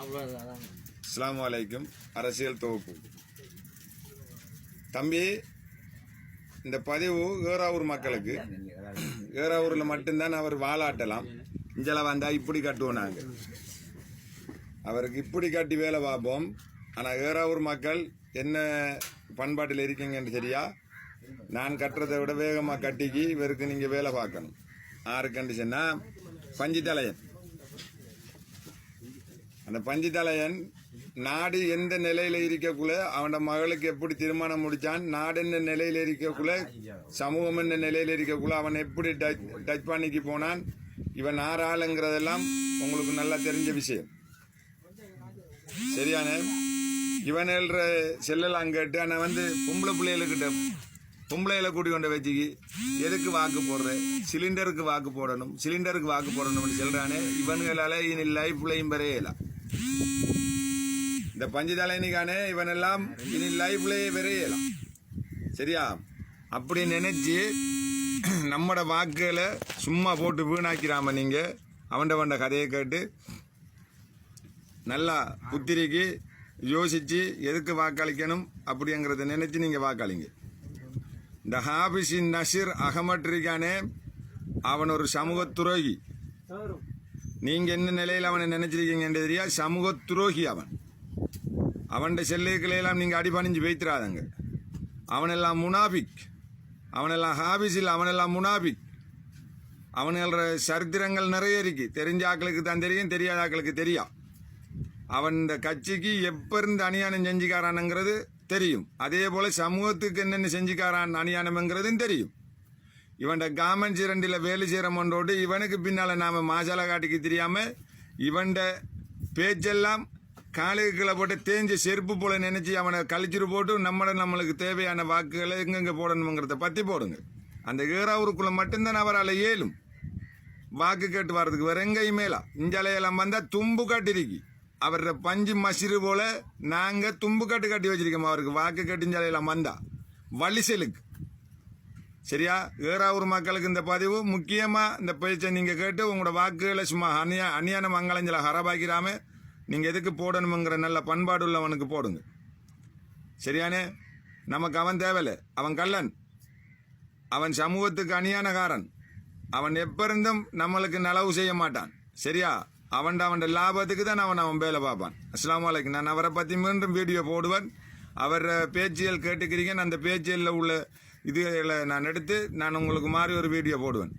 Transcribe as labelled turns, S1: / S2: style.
S1: அவ்வளோதான்
S2: வலைக்கும் அலைக்கும். அரசியல் தொகுப்பு. தம்பி இந்த பதிவு ஏறாவூர் மக்களுக்கு. ஏறாவூரில் மட்டும்தான் அவர் வாழாட்டலாம். இஞ்சல வந்தால் இப்படி கட்டுவோம் நாங்கள் அவருக்கு இப்படி கட்டி வேலை பார்ப்போம். ஆனால் ஏறாவூர் மக்கள் என்ன பண்பாட்டில் இருக்கீங்கன்னு சரியா நான் கட்டுறதை விட வேகமாக கட்டிக்கு இவருக்கு நீங்கள் வேலை பார்க்கணும். ஆறு கண்டிஷன்னா பஞ்சு தலையன். அந்த பஞ்சு தலையன் நாடு எந்த நிலையில இருக்கக்குள்ள அவனோட மகளுக்கு எப்படி திருமணம் முடிச்சான் நாடு என்ன நிலையில இருக்கக்குள்ள சமூகம் என்ன நிலையில இருக்கக்குள்ள அவன் எப்படி டச் டச் பண்ணிக்கு போனான் இவன் ஆறு ஆளுங்கிறதெல்லாம் உங்களுக்கு நல்லா தெரிஞ்ச விஷயம். சரியானே? இவன் எழுற செல்லலாம் கேட்டு ஆனால் வந்து பொம்பளை பிள்ளைகளுக்கிட்ட பொம்பளைகளை கூட்டி கொண்ட வச்சுக்கி எதுக்கு வாக்கு போடுற? சிலிண்டருக்கு வாக்கு போடணும் சிலிண்டருக்கு வாக்கு போடணும்னு சொல்றானே இவன்களால இனி லைஃப்லையும் பெறையலாம் இந்த பஞ்சதலைனிக்கானே இவனெல்லாம் இனி லைஃப்லேயே விரையலாம். சரியா? அப்படி நினச்சி நம்மட வாக்குகளை சும்மா போட்டு வீணாக்கிறாம நீங்கள் அவன்ட வண்ட கதையை கேட்டு நல்லா புத்திரிக்கு யோசித்து எதுக்கு வாக்களிக்கணும் அப்படிங்கிறத நினச்சி நீங்கள் வாக்களிங்க. இந்த ஹாபிஸின் நசீர் அகமட் இருக்கானே அவன் ஒரு சமூக துரோகி. நீங்க என்ன நிலையில் அவனை நினைச்சிருக்கீங்கன்னு தெரியா சமூக துரோகி அவன். அவன்கிட்ட செல்லுக்களையெல்லாம் நீங்கள் அடிபணிஞ்சு வைத்திராதங்க. அவனெல்லாம் முனாபிக். அவனெல்லாம் ஹாபிஸில் அவனெல்லாம் முனாபிக். அவனோட சரித்திரங்கள் நிறைய இருக்கு. தெரிஞ்ச ஆக்களுக்கு தான் தெரியும் தெரியாத ஆக்களுக்கு தெரியும் அவன் இந்த கட்சிக்கு எப்பருந்து அணியானம் செஞ்சுக்காரானுங்கிறது தெரியும். அதே போல் சமூகத்துக்கு என்னென்ன செஞ்சுக்காரான் அணியானம்ங்கிறதும் தெரியும். இவன்ட காமன் சிரண்டில் வேலை செய்கிறமன்றோடு இவனுக்கு பின்னால நாம மாசாலா காட்டிக்கு தெரியாம இவன்ட பேச்செல்லாம் காலுக்குள்ள போட்டு தேஞ்ச செருப்பு போல நினைச்சு அவனை கழிச்சிட்டு போட்டு நம்மள நம்மளுக்கு தேவையான வாக்குகளை எங்கெங்க போடணுங்கிறத பத்தி போடுங்க. அந்த ஏறாவூருக்குள்ள மட்டும்தான் அவரால் இயலும் வாக்கு கேட்டு வர்றதுக்கு வேற எங்கேயும் மேலா இஞ்சலையெல்லாம் வந்தா தும்பு கட்டிருக்கி. அவரோட பஞ்சு மசிறு போல நாங்க தும்பு கட்டு கட்டி வச்சிருக்கோம். அவருக்கு வாக்கு கட்டிஞ்சலையெல்லாம் வந்தா. வலிசலுக்கு சரியா? ஏறாவூர் மக்களுக்கு இந்த பதிவு முக்கியமா? இந்த பேச்சை நீங்க கேட்டு உங்களோட வாக்குகளை சும்மா அநியா அநியான மங்களஞ்சல ஹரபாக்கிறாம நீங்க எதுக்கு போடணுங்கிற நல்ல பண்பாடு உள்ளவனுக்கு போடுங்க. சரியானே? நமக்கு அவன் தேவையில்லை. அவன் கள்ளன். அவன் சமூகத்துக்கு அநியானகாரன் அவன் எப்ப இருந்தும் நம்மளுக்கு நலவு செய்ய மாட்டான். சரியா? அவன் அவன் லாபத்துக்கு தான் அவன் அவன் வேலை பார்ப்பான். அஸ்லாம் வலைக்கு நான் அவரை பற்றி மீண்டும் வீடியோ போடுவேன். அவர் பேச்சியல் கேட்டுக்கிறீங்க அந்த பேச்சியலில் உள்ள இதில் நான் எடுத்து நான் உங்களுக்கு மாதிரி ஒரு வீடியோ போடுவேன்.